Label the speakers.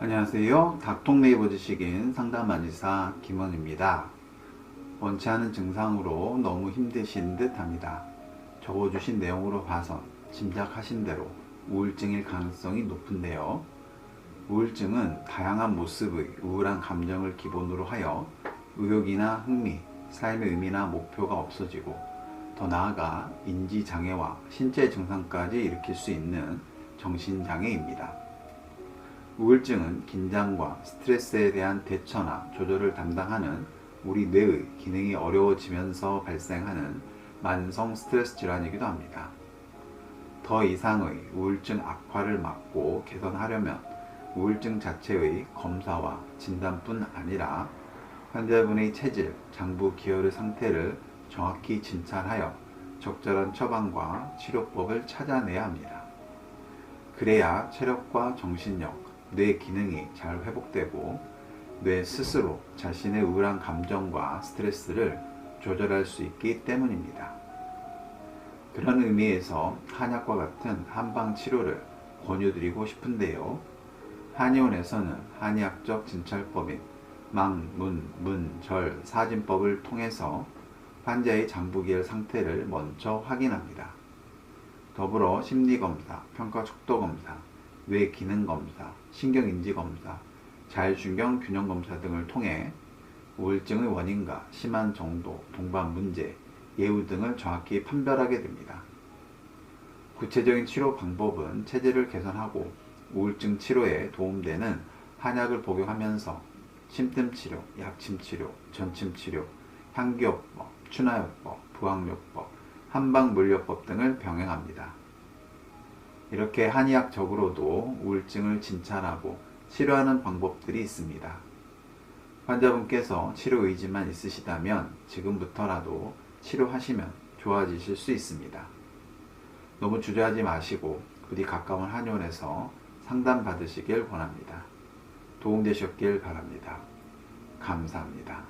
Speaker 1: 안녕하세요. 닥통 네이버 지식인 상담안의사 김원입니다. 원치 않은 증상으로 너무 힘드신 듯 합니다. 적어주신 내용으로 봐선 짐작하신 대로 우울증일 가능성이 높은데요. 우울증은 다양한 모습의 우울한 감정을 기본으로 하여 의욕이나 흥미, 삶의 의미나 목표가 없어지고 더 나아가 인지장애와 신체 증상까지 일으킬 수 있는 정신장애입니다. 우울증은 긴장과 스트레스에 대한 대처나 조절을 담당하는 우리 뇌의 기능이 어려워지면서 발생하는 만성 스트레스 질환이기도 합니다. 더 이상의 우울증 악화를 막고 개선하려면 우울증 자체의 검사와 진단뿐 아니라 환자분의 체질, 장부 기혈의 상태를 정확히 진찰하여 적절한 처방과 치료법을 찾아내야 합니다. 그래야 체력과 정신력, 뇌 기능이 잘 회복되고 뇌 스스로 자신의 우울한 감정과 스트레스를 조절할 수 있기 때문입니다. 그런 의미에서 한약과 같은 한방 치료를 권유드리고 싶은데요. 한의원에서는 한의학적 진찰법인 망, 문, 문, 절, 사진법을 통해서 환자의 장부기열 상태를 먼저 확인합니다. 더불어 심리검사, 평가 척도검사, 뇌기능 검사, 신경 인지 검사, 자율신경 균형 검사 등을 통해 우울증의 원인과 심한 정도, 동반 문제, 예후 등을 정확히 판별하게 됩니다. 구체적인 치료 방법은 체질을 개선하고 우울증 치료에 도움되는 한약을 복용하면서 심뜸치료, 약침 치료, 전침 치료, 향기요법, 추나요법, 부항요법, 한방물려법 등을 병행합니다. 이렇게 한의학적으로도 우울증을 진찰하고 치료하는 방법들이 있습니다. 환자분께서 치료 의지만 있으시다면 지금부터라도 치료하시면 좋아지실 수 있습니다. 너무 주저하지 마시고 부디 가까운 한의원에서 상담 받으시길 권합니다. 도움되셨길 바랍니다. 감사합니다.